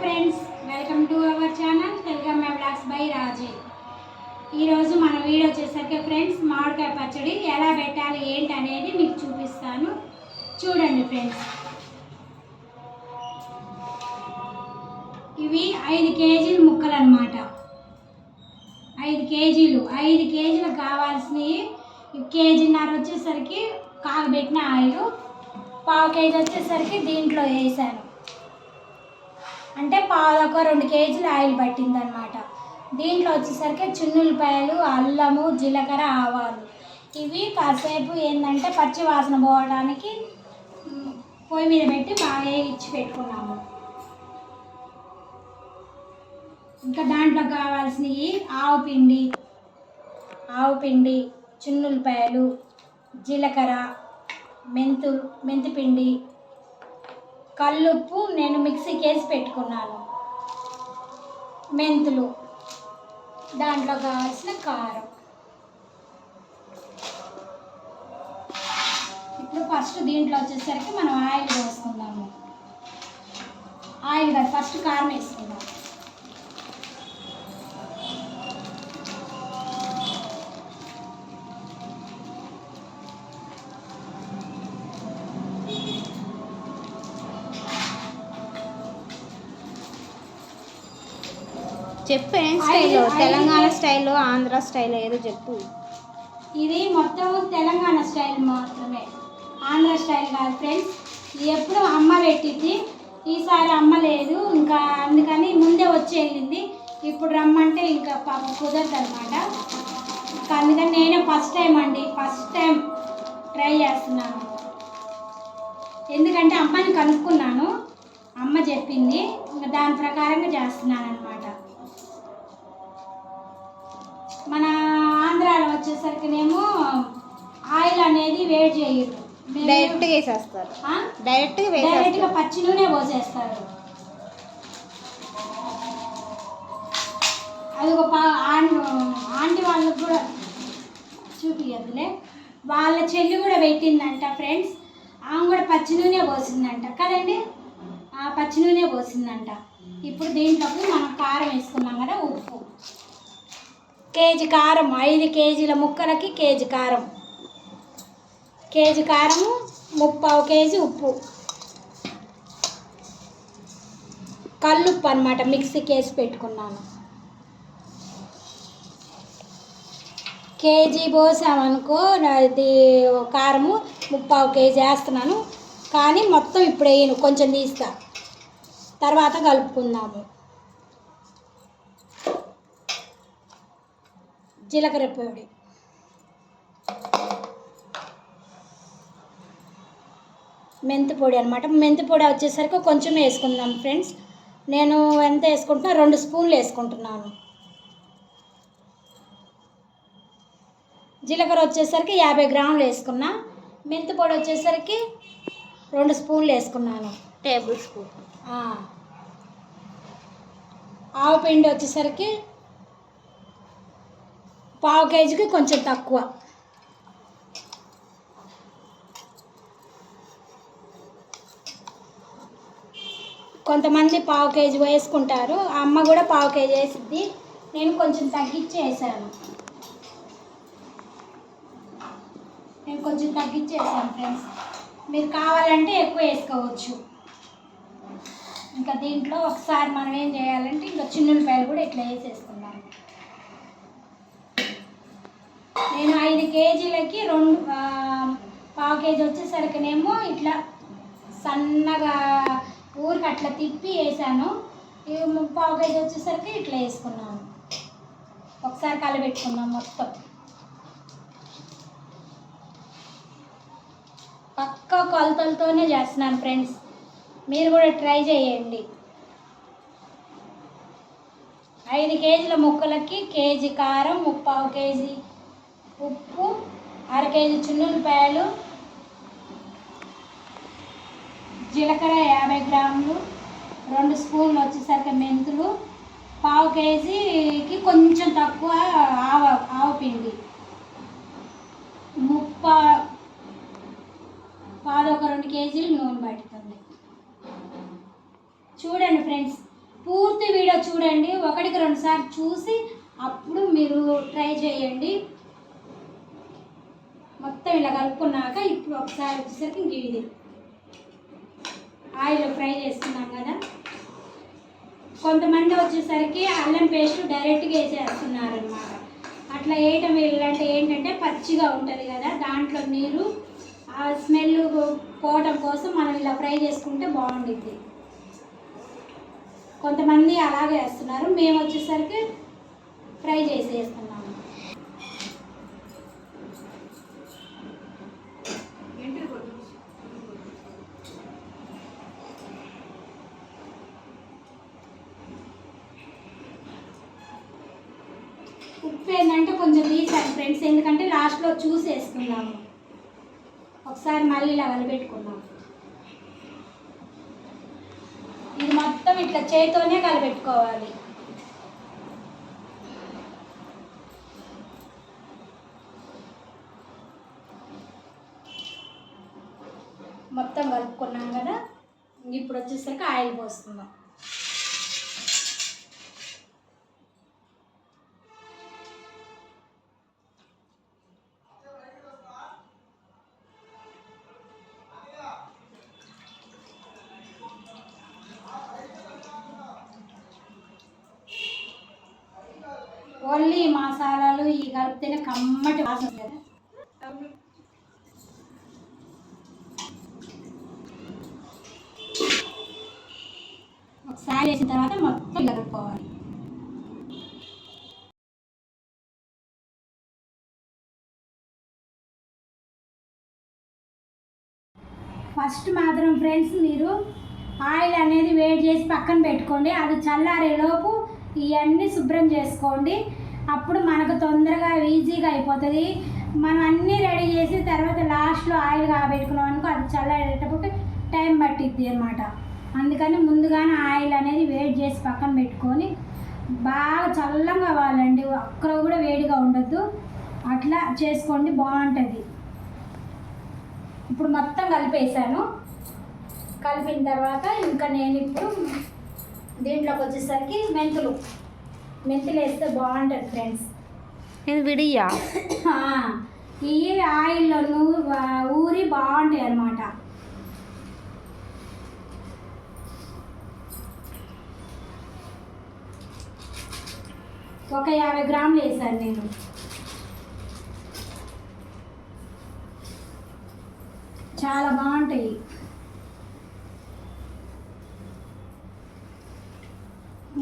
Friends welcome to our channel Telugamma blogs by Raje ఈరోజు మన video వచ్చేసరికి friends మామిడికాయ పచ్చడి ఎలా పెట్టాలి ఏంటి అనేది మీకు చూపిస్తాను. చూడండి ఫ్రెండ్స్ ఇవి ఐదు కేజీలు ముక్కలు అనమాట ఐదు కేజీలు ఐదు కేజీలు కావాల్సినవి. కేజీన్నర వచ్చేసరికి కాగబెట్టిన ఆయిల్ పావు కేజీ వచ్చేసరికి దీంట్లో వేసాను. అంటే పావులకు రెండు కేజీలు ఆయిల్ పట్టిందనమాట దీంట్లో వచ్చేసరికి చున్నులపాయలు అల్లము జీలకర్ర ఆవాలు. ఇవి కాసేపు ఏంటంటే పచ్చి వాసన పోవడానికి పొయ్యి మీద పెట్టి బాగా ఇచ్చి పెట్టుకున్నాము. ఇంకా దాంట్లో కావాల్సినవి ఆవు పిండి ఆవు పిండి చున్నులపాయలు జీలకర్ర మెంతు మెంతిపిండి కల్లుప్పు నేను మిక్సీకి వేసి పెట్టుకున్నాను. మెంతులు దాంట్లో కావాల్సిన కారం. ఇప్పుడు ఫస్ట్ దీంట్లో వచ్చేసరికి మనం ఆయిల్ వేసుకుందాము ఆయిల్ కాదు ఫస్ట్ కారం వేసుకుందాం. స్టైల్లో తెలంగాణ స్టైల్లో ఆంధ్ర స్టైల్ ఏదో చెప్పు. ఇది మొత్తం తెలంగాణ స్టైల్ మాత్రమే. ఆంధ్ర స్టైల్ కాదు ఫ్రెండ్స్. ఇది ఎప్పుడు అమ్మ పెట్టింది. ఈసారి అమ్మ లేదు. ఇంకా అందుకని ముందే వచ్చి వెళ్ళింది. ఇప్పుడు రమ్మంటే ఇంకా పాప కుదరదు అనమాట ఇంకా అందుకని నేనే ఫస్ట్ టైం అండి. ఫస్ట్ టైం ట్రై చేస్తున్నాను. ఎందుకంటే అమ్మని కనుక్కున్నాను. అమ్మ చెప్పింది. ఇంకా దాని ప్రకారంగా చేస్తున్నాను అనమాట మన ఆంధ్రాలో వచ్చేసరికినేమో ఆయిల్ అనేది వేడి చేయరు. డైరెక్ట్గా వేసేస్తారు? డైరెక్ట్గా డైరెక్ట్గా పచ్చి నూనె పోసేస్తారు. అది ఒక ఆంటీ వాళ్ళకు కూడా చూపియద్దులే వాళ్ళ చెల్లి కూడా పెట్టిందంట ఫ్రెండ్స్. ఆమె కూడా పచ్చి నూనె పోసిందంట. కదండి? ఆ పచ్చి నూనె పోసిందంట. ఇప్పుడు దీంట్లోకి మనం కారం వేసుకున్నాం కదా ఉప్పు. కేజీ కారం ఐదు కేజీల ముక్కలకి కేజీ కారం. కేజీ కారము ముప్పావు కేజీ ఉప్పు. కల్లుప్పు అనమాట మిక్సీకి వేసి పెట్టుకున్నాను. కేజీ పోసామనుకో అది కారము ముప్పావు కేజీ వేస్తున్నాను. కానీ మొత్తం ఇప్పుడు వేయను కొంచెం తీస్తా. తర్వాత కలుపుకుందాము. జీలకర్ర పొడి. మెంతి పొడి అనమాట మెంతి పొడి వచ్చేసరికి కొంచెం వేసుకుందాం ఫ్రెండ్స్. నేను ఎంత వేసుకుంటున్నా? రెండు స్పూన్లు వేసుకుంటున్నాను. జీలకర్ర వచ్చేసరికి యాభై గ్రాములు వేసుకున్నా. మెంతి పొడి వచ్చేసరికి రెండు స్పూన్లు వేసుకున్నాను. Tablespoon. ఆవు పిండి వచ్చేసరికి పావు కేజీకి కొంచెం తక్కువ. కొంతమంది పావు కేజీ వేసుకుంటారు. ఆ అమ్మ కూడా పావు కేజీ వేసిద్ది. నేను కొంచెం తగ్గించి వేసాను. నేను కొంచెం తగ్గించి వేసాను ఫ్రెండ్స్. మీరు కావాలంటే ఎక్కువ వేసుకోవచ్చు. ఇంకా దీంట్లో ఒకసారి మనం ఏం చేయాలంటే ఇంకా చిన్నులపాయలు కూడా ఇట్లా వేసేసుకుందాం. నేను ఐదు కేజీలకి రెండు పావు కేజీ వచ్చేసరికినేమో ఇట్లా సన్నగా ఊరికి అట్లా తిప్పి వేసాను. ఇవి ముప్పావు కేజీ వచ్చేసరికి ఇట్లా వేసుకున్నాను. ఒకసారి కలబెట్టుకుందాం మొత్తం. పక్క కొలతలతోనే చేస్తున్నాను ఫ్రెండ్స్. మీరు కూడా ట్రై చేయండి. ఐదు కేజీల ముక్కలకి కేజీ కారం ముప్పావు కేజీ ఉప్పు అర కేజీ చిన్నులపాయలు జీలకర్ర యాభై గ్రాములు రెండు స్పూన్లు వచ్చేసరికి మెంతులు పావు కేజీకి కొంచెం తక్కువ ఆవ ఆవు పిండి. ముప్ప పాదొక రెండు కేజీలు నూనె పడుతుంది చూడండి ఫ్రెండ్స్ పూర్తి వీడియో చూడండి. ఒకటికి రెండు సార్లు చూసి అప్పుడు మీరు ట్రై చేయండి. మొత్తం ఇలా కలుపుకున్నాక ఇప్పుడు ఒకసారి వచ్చేసరికి ఇంక ఇది. ఆయిల్ ఫ్రై చేసుకున్నాం కదా. కొంతమంది వచ్చేసరికి అల్లం పేస్ట్ డైరెక్ట్గా వేసేస్తున్నారు అనమాట అట్లా వేయటం వెళ్ళంటే ఏంటంటే పచ్చిగా ఉంటుంది కదా దాంట్లో నీరు ఆ స్మెల్ పోవటం కోసం మనం ఇలా ఫ్రై చేసుకుంటే బాగుండిద్ది. కొంతమంది అలాగే వేస్తున్నారు. మేము వచ్చేసరికి ఫ్రై చేసేస్తున్నాం వేస్తున్నాము ఉప్పు ఏంటంటే కొంచెం తీసాను ఫ్రెండ్స్ ఎందుకంటే లాస్ట్లో చూసి వేసుకున్నాము ఒకసారి మళ్ళీ ఇలా కలిపెట్టుకున్నాము ఇది మొత్తం ఇట్లా చేతితోనే కలిపెట్టుకోవాలి. మొత్తం కలుపుకున్నాం కదా. ఇప్పుడు వచ్చేసరికి ఆయిల్ పోస్తున్నాం ఓన్లీ మసాలాలు ఈ కలిపితేనే కమ్మటి వాసన కదా. ఒకసారి వేసిన తర్వాత మొత్తం కలుపుకోవాలి. ఫస్ట్ మాత్రం ఫ్రెండ్స్ మీరు ఆయిల్ అనేది వేడి చేసి పక్కన పెట్టుకోండి. అది చల్లారేలోపు ఇవన్నీ శుభ్రం చేసుకోండి. అప్పుడు మనకు తొందరగా ఈజీగా అయిపోతుంది. మనం అన్నీ రెడీ చేసి తర్వాత లాస్ట్లో ఆయిల్ కాబెట్టుకున్నాం అనుకో అది చల్లారేటప్పుడు టైం పట్టిద్ది అనమాట అందుకని ముందుగానే ఆయిల్ అనేది వేడి చేసి పక్కన పెట్టుకొని బాగా చల్లగా కావాలండి ఒక్కరు కూడా వేడిగా ఉండద్దు. అట్లా చేసుకోండి బాగుంటుంది. ఇప్పుడు మొత్తం కలిపేసాను కలిపిన తర్వాత ఇంకా నేను ఇప్పుడు దీంట్లోకి వచ్చేసరికి మెంతులు. మెంతులు వేస్తే బాగుంటుంది ఫ్రెండ్స్. ఇది విడియా? ఈ ఆయిల్లో నూ- వా- ఊరి బాగుంటాయి అన్నమాట. ఒక యాభై గ్రాములు వేసాను నేను. చాలా బాగుంటాయి.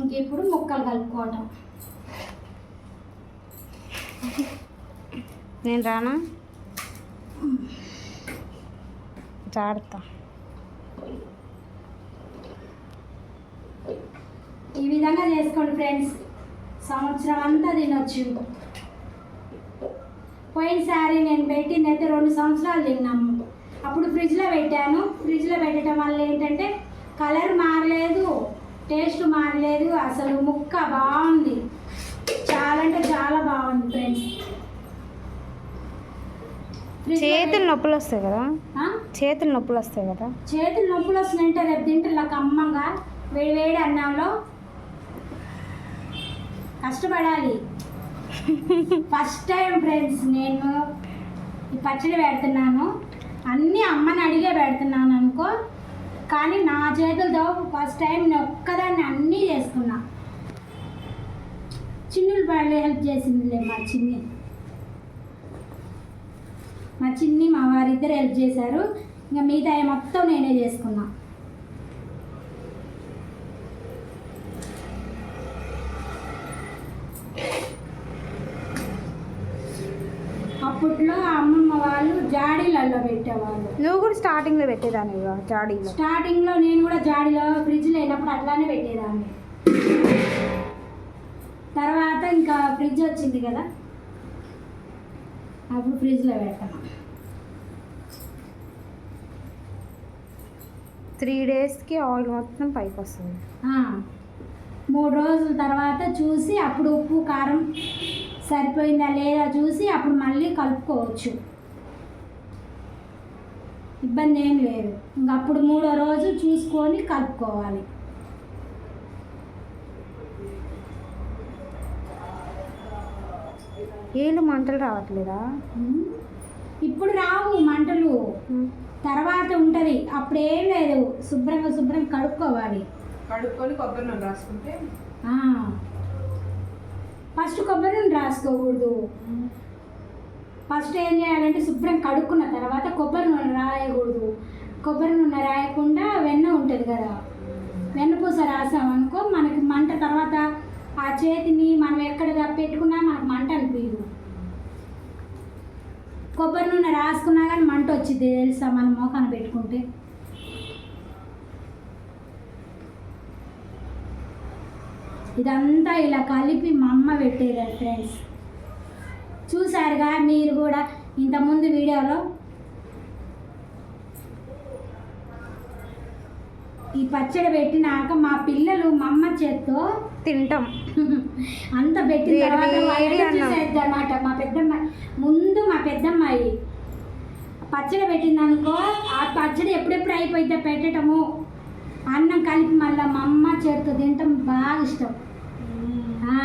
ఇంక ఇప్పుడు ముక్కలు కలుపుకోవటం. నేను రానా? జాడతా ఈ విధంగా చేసుకోండి ఫ్రెండ్స్. సంవత్సరం అంతా తినొచ్చు. పోయినసారి నేను పెట్టింది అయితే రెండు సంవత్సరాలు తిన్నాము. అప్పుడు ఫ్రిడ్జ్లో పెట్టాను. ఫ్రిడ్జ్లో పెట్టడం వల్ల ఏంటంటే కలర్ మారలేదు. టేస్ట్ మారలేదు అసలు ముక్క బాగుంది. చాలా అంటే చాలా బాగుంది ఫ్రెండ్స్ చేతులు నొప్పులు వస్తాయి కదా? చేతులు నొప్పులు వస్తాయి కదా? చేతులు నొప్పులు వస్తున్నాయంటే రేపు తింటే ఇలా కమ్మంగా. వేడి వేడి అన్నంలో కష్టపడాలి. ఫస్ట్ టైం ఫ్రెండ్స్ నేను ఈ పచ్చడి పెడుతున్నాను. అన్నీ అమ్మని అడిగే పెడుతున్నాను అనుకో కానీ నా చేతులతో ఫస్ట్ టైం నేను ఒక్కదాన్ని అన్నీ చేసుకున్నా చిన్నులు పళ్ళు హెల్ప్ చేసిందిలే మా చిన్ని. మా చిన్ని మా వారిద్దరు హెల్ప్ చేశారు. ఇంకా మిగతా మొత్తం నేనే చేసుకున్నా అప్పట్లో అమ్మమ్మ వాళ్ళు జాడీలలో పెట్టేవాళ్ళు. నువ్వు కూడా స్టార్టింగ్లో పెట్టేదాన్ని జాడీలో. స్టార్టింగ్లో నేను కూడా జాడీలో ఫ్రిడ్జ్ లేనప్పుడు అట్లానే పెట్టేదాన్ని. తర్వాత ఇంకా ఫ్రిడ్జ్ వచ్చింది కదా అప్పుడు ఫ్రిడ్జ్లో పెడతాను త్రీ డేస్కి ఆయిల్ మొత్తం పైకి వస్తుంది మూడు రోజుల తర్వాత చూసి అప్పుడు ఉప్పు కారం సరిపోయిందా లేదా చూసి అప్పుడు మళ్ళీ కలుపుకోవచ్చు. ఇబ్బంది ఏం లేదు. ఇంక అప్పుడు మూడో రోజు చూసుకొని కలుపుకోవాలి. ఏళ్ళు మంటలు రావట్లేదా? ఇప్పుడు రావు మంటలు. తర్వాత ఉంటుంది. అప్పుడు ఏం లేదు. శుభ్రంగా శుభ్రం కడుక్కోవాలి. కడుక్కొని కొబ్బరి నూనె రాసుకుంటే? ఫస్ట్ కొబ్బరి నూనె రాసుకోకూడదు. ఫస్ట్ ఏం చేయాలంటే శుభ్రం కడుక్కున్న తర్వాత కొబ్బరి నూనె రాయకూడదు. కొబ్బరి నూనె రాయకుండా వెన్న ఉంటుంది కదా. వెన్నపూస రాసామనుకో మనకి మంట తర్వాత ఆ చేతిని మనం ఎక్కడ పెట్టుకున్నా మనకు మంట అనిపించదు కొబ్బరి నూనె రాసుకున్నా కానీ మంట వచ్చింది తెలుసా మనం మోకాన పెట్టుకుంటే? ఇదంతా ఇలా కలిపి మా అమ్మ పెట్టేది ఫ్రెండ్స్. చూసారుగా మీరు కూడా ఇంతకుముందు వీడియోలో. ఈ పచ్చడి పెట్టినాక మా పిల్లలు మా అమ్మ చేత్తో తింటాం. అంత పెట్టిన తర్వాత. అనమాట మా పెద్దమ్మ ముందు మా పెద్దమ్మాయి పచ్చడి పెట్టిందనుకో ఆ పచ్చడి ఎప్పుడెప్పుడు అయిపోయితే పెట్టడము అన్నం కలిపి మళ్ళీ మా అమ్మ చేత్తో తినటం బాగా ఇష్టం ఆ.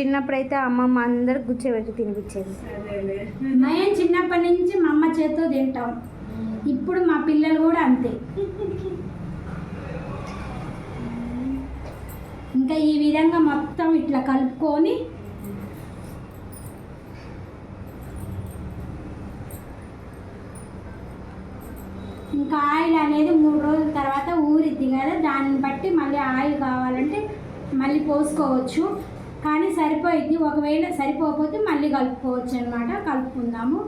చిన్నప్పుడైతే అమ్మమ్మ అందరు కూర్చోబెట్టి తినిపించేది. సరేలే మేము చిన్నప్పటి నుంచి మా అమ్మ చేత్తో తింటాం. ఇప్పుడు మా పిల్లలు కూడా అంతే. ఇంకా ఈ విధంగా మొత్తం ఇట్లా కలుపుకొని ఇంకా ఆయిల్ అనేది మూడు రోజుల తర్వాత ఊరిద్ది కదా దాన్ని బట్టి మళ్ళీ ఆయిల్ కావాలంటే మళ్ళీ పోసుకోవచ్చు. కానీ సరిపోయింది. ఒకవేళ సరిపోకపోతే మళ్ళీ కలుపుకోవచ్చు అనమాట కలుపుకుందాము.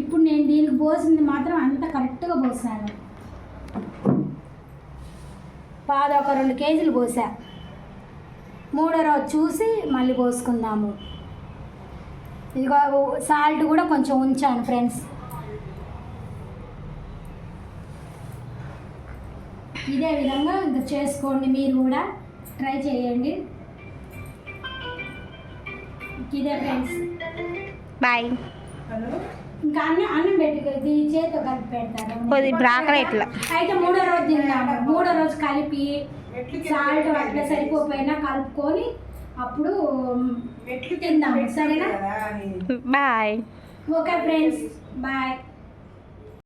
ఇప్పుడు నేను దీనికి పోసింది మాత్రం అంత కరెక్ట్గా పోసాను. పాదు ఒక రెండు కేజీలు పోసా. మూడో రోజు చూసి మళ్ళీ పోసుకుందాము. ఇదిగో సాల్ట్ కూడా కొంచెం ఉంచాను ఫ్రెండ్స్. ఇదే విధంగా ఇంకా చేసుకోండి మీరు కూడా. ట్రై చేయండి. ఇదే ఫ్రెండ్స్ బాయ్ హలో ఇంకా అన్నం అన్నం పెట్టి ఇది చేతితో కలిపి పెడతారు. కొద్ది బ్రాకలెట్లా అయితే మూడో రోజు తిందాము. మూడో రోజు కలిపి సాల్ట్ అట్లా సరిపోకపోయినా కలుపుకొని అప్పుడు తిందాము. సరేనా? Bye okay friends bye